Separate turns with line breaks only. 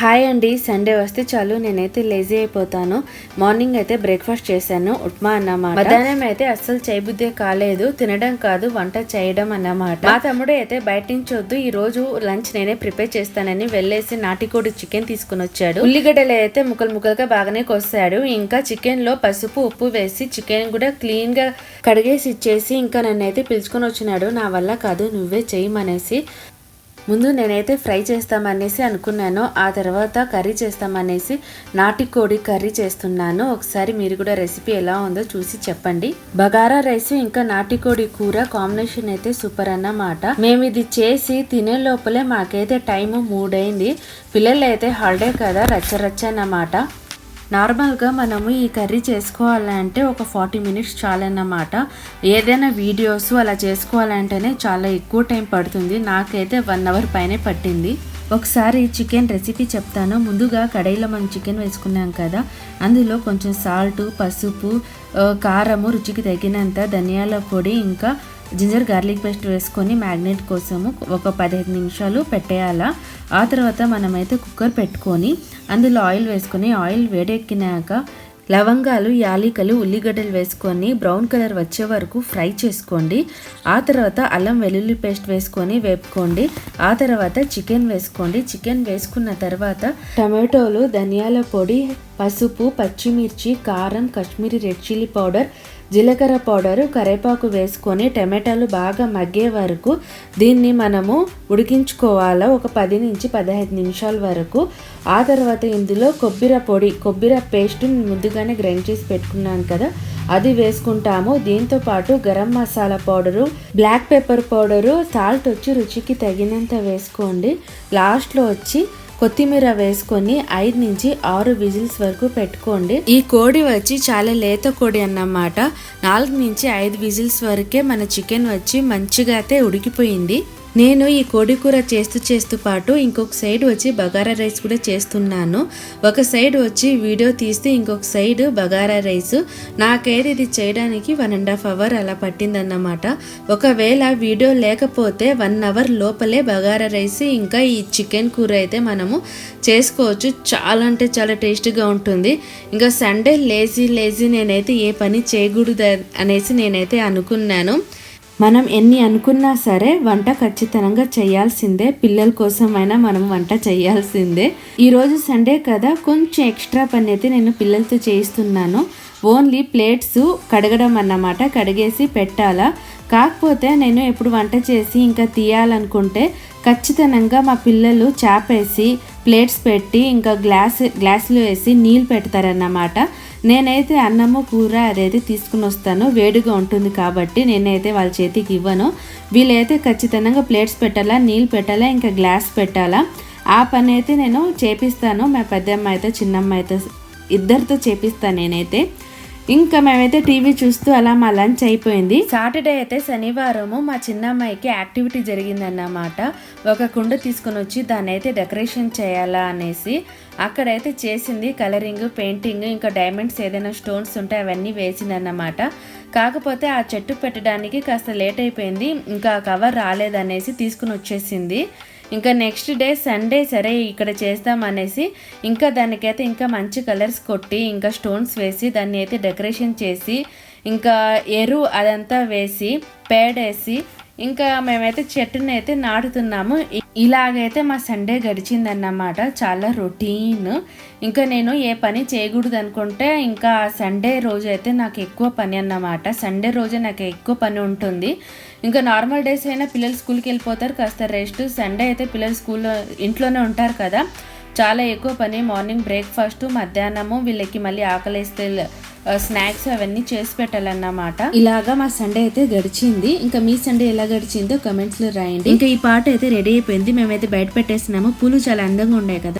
Hi అండి Sunday వస్తే చాలు నేనైతే లేజీ అయిపోతాను. మార్నింగ్ అయితే బ్రేక్ఫాస్ట్ చేశాను ఉప్మా అన్నమాట. మధ్యాహ్నం అయితే అస్సలు చేయబుద్ధే కాలేదు తినడం కాదు వంట చేయడం అన్నమాట. మా తమ్ముడు అయితే బయట నుంచి వద్దు ఈ రోజు లంచ్ నేనే ప్రిపేర్ చేస్తానని వెళ్ళేసి నాటికోడి చికెన్ తీసుకుని వచ్చాడు. ఉల్లిగడ్డలు అయితే ముక్కలు ముక్కలుగా బాగానే కోసాడు. ఇంకా చికెన్లో పసుపు ఉప్పు వేసి చికెన్ కూడా క్లీన్గా కడిగేసి ఇచ్చేసి ఇంకా నన్ను అయితే పిలుచుకొని వచ్చినాడు. నా వల్ల కాదు నువ్వే చేయమనేసి ముందు నేనైతే ఫ్రై చేస్తామనేసి అనుకున్నాను ఆ తర్వాత కర్రీ చేస్తామనేసి నాటికోడి కర్రీ చేస్తున్నాను. ఒకసారి మీరు కూడా రెసిపీ ఎలా ఉందో చూసి చెప్పండి. బగారా రైస్ ఇంకా నాటికోడి కూర కాంబినేషన్ అయితే సూపర్ అన్నమాట. మేము ఇది చేసి తినే లోపలే మాకైతే టైం మూడైంది. పిల్లలు అయితే హాలిడే కదా రచ్చరచ్చ అన్నమాట. నార్మల్గా మనము ఈ కర్రీ చేసుకోవాలంటే ఒక ఫార్టీ మినిట్స్ చాలన్నమాట. ఏదైనా వీడియోస్ అలా చేసుకోవాలంటేనే చాలా ఎక్కువ టైం పడుతుంది. నాకైతే వన్ అవర్ పైనే పట్టింది. ఒకసారి చికెన్ రెసిపీ చెప్తాను. ముందుగా కడాయిలో మనం చికెన్ వేసుకున్నాం కదా అందులో కొంచెం సాల్ట్ పసుపు కారము రుచికి తగినంత ధనియాల పొడి ఇంకా జింజర్ గార్లిక్ పేస్ట్ వేసుకొని మ్యాగ్నేట్ కోసము ఒక పదిహేను నిమిషాలు పెట్టేయాలా. ఆ తర్వాత మనమైతే కుక్కర్ పెట్టుకొని అందులో ఆయిల్ వేసుకొని ఆయిల్ వేడెక్కినాక లవంగాలు యాలికలు ఉల్లిగడ్డలు వేసుకొని బ్రౌన్ కలర్ వచ్చే వరకు ఫ్రై చేసుకోండి. ఆ తర్వాత అల్లం వెల్లుల్లి పేస్ట్ వేసుకొని వేపుకోండి. ఆ తర్వాత చికెన్ వేసుకోండి. చికెన్ వేసుకున్న తర్వాత టమాటోలు ధనియాల పొడి పసుపు పచ్చిమిర్చి కారం కాశ్మీరీ రెడ్ చిల్లీ పౌడర్ జీలకర్ర పౌడరు కరేపాకు వేసుకొని టమాటాలు బాగా మగ్గే వరకు దీన్ని మనము ఉడికించుకోవాలా? ఒక పది నుంచి పదహైదు నిమిషాల వరకు. ఆ తర్వాత ఇందులో కొబ్బరి పొడి కొబ్బరి పేస్ట్ ముందుగానే గ్రైండ్ చేసి పెట్టుకున్నాను కదా అది వేసుకుంటాము. దీంతో పాటు garam masala powder black pepper powder salt వచ్చి రుచికి తగినంత వేసుకోండి. లాస్ట్లో వచ్చి కొత్తిమీర వేసుకొని ఐదు నుంచి ఆరు విజిల్స్ వరకు పెట్టుకోండి. ఈ కోడి వచ్చి చాలా లేత కోడి అన్నమాట. నాలుగు నుంచి ఐదు విజిల్స్ వరకే మన చికెన్ వచ్చి మంచిగా అయితే ఉడికిపోయింది. నేను ఈ కోడి కూర చేస్తూ చేస్తూ పాటు ఇంకొక సైడ్ వచ్చి బగారా రైస్ కూడా చేస్తున్నాను. ఒక సైడ్ వచ్చి వీడియో తీస్తే ఇంకొక సైడ్ బగారా రైస్. నాకైతే ఇది చేయడానికి వన్ అండ్ హాఫ్ అవర్ అలా పట్టిందన్నమాట. ఒకవేళ వీడియో లేకపోతే వన్ అవర్ లోపలే బగారా రైస్ ఇంకా ఈ చికెన్ కూర అయితే మనము చేసుకోవచ్చు. చాలా అంటే చాలా టేస్ట్గా ఉంటుంది. ఇంకా సండే లేజీ లేజీ నేనైతే ఏ పని చేయకూడదు అనేసి నేనైతే అనుకున్నాను. మనం ఎన్ని అనుకున్నా సరే వంట ఖచ్చితంగా చేయాల్సిందే. పిల్లల కోసమైనా మనం వంట చేయాల్సిందే. ఈరోజు సండే కదా కొంచెం ఎక్స్ట్రా పని అయితే నేను పిల్లలతో చేయిస్తున్నాను. ఓన్లీ ప్లేట్స్ కడగడం అన్నమాట కడిగేసి పెట్టాలా. కాకపోతే నేను ఎప్పుడు వంట చేసి ఇంకా తీయాలనుకుంటే ఖచ్చితంగా మా పిల్లలు చాపేసి ప్లేట్స్ పెట్టి ఇంకా గ్లాస్ గ్లాసులు వేసి నీళ్ళు పెడతారన్నమాట. నేనైతే అన్నము కూర అదైతే తీసుకుని వస్తాను. వేడిగా ఉంటుంది కాబట్టి నేనైతే వాళ్ళ చేతికి ఇవ్వను. వీళ్ళైతే ఖచ్చితంగా ప్లేట్స్ పెట్టాలా నీళ్ళు పెట్టాలా ఇంకా గ్లాస్ పెట్టాలా. ఆ పని అయితే నేను చేపిస్తాను. మా పెద్దమ్మ అయితే చిన్నమ్మ అయితే ఇద్దరితో చేపిస్తాను నేనైతే. ఇంకా మేమైతే టీవీ చూస్తూ అలా మా లంచ్ అయిపోయింది. సాటర్డే అయితే శనివారము మా చిన్నమ్మాయికి యాక్టివిటీ జరిగిందన్నమాట. ఒక కుండ తీసుకొని వచ్చి దాన్ని అయితే డెకరేషన్ చేయాలా అనేసి అక్కడైతే చేసింది కలరింగ్ పెయింటింగ్ ఇంకా డైమండ్స్ ఏదైనా స్టోన్స్ ఉంటే అవన్నీ వేసిందన్నమాట. కాకపోతే ఆ చెట్టు పెట్టడానికి కాస్త లేట్ అయిపోయింది ఇంకా కవర్ రాలేదనేసి తీసుకుని వచ్చేసింది. ఇంకా నెక్స్ట్ డే సండే సరే ఇక్కడ చేస్తాం అనేసి ఇంకా దానికైతే ఇంకా మంచి కలర్స్ కొట్టి ఇంకా స్టోన్స్ వేసి దాన్ని అయితే డెకరేషన్ చేసి ఇంకా ఎరు అదంతా వేసి పేడేసి ఇంకా మేమైతే చెట్టుని అయితే నాటుతున్నాము. ఇలాగైతే మా సండే గడిచిందన్నమాట. చాలా రొటీన్. ఇంకా నేను ఏ పని చేయకూడదు అనుకుంటే ఇంకా సండే రోజు అయితే నాకు ఎక్కువ పని అన్నమాట. సండే రోజే నాకు ఎక్కువ పని ఉంటుంది. ఇంకా నార్మల్ డేస్ అయినా పిల్లలు స్కూల్కి వెళ్ళిపోతారు. కాస్త రెస్ట్. సండే అయితే పిల్లలు స్కూల్లో ఇంట్లోనే ఉంటారు కదా. చాలా ఎక్కువ పని. మార్నింగ్ బ్రేక్ఫాస్ట్ మధ్యాహ్నము వీళ్ళకి మళ్ళీ ఆకలిస్తే స్నాక్స్ అవన్నీ చేసి పెట్టాలన్నమాట. ఇలాగా మా సండే అయితే గడిచింది. ఇంకా మీ సండే ఎలా గడిచిందో కమెంట్స్లో రాయండి. ఇంకా ఈ పాట అయితే రెడీ అయిపోయింది. మేమైతే బయట పెట్టేసినాము పూలు చాలా అందంగా ఉండే కదా.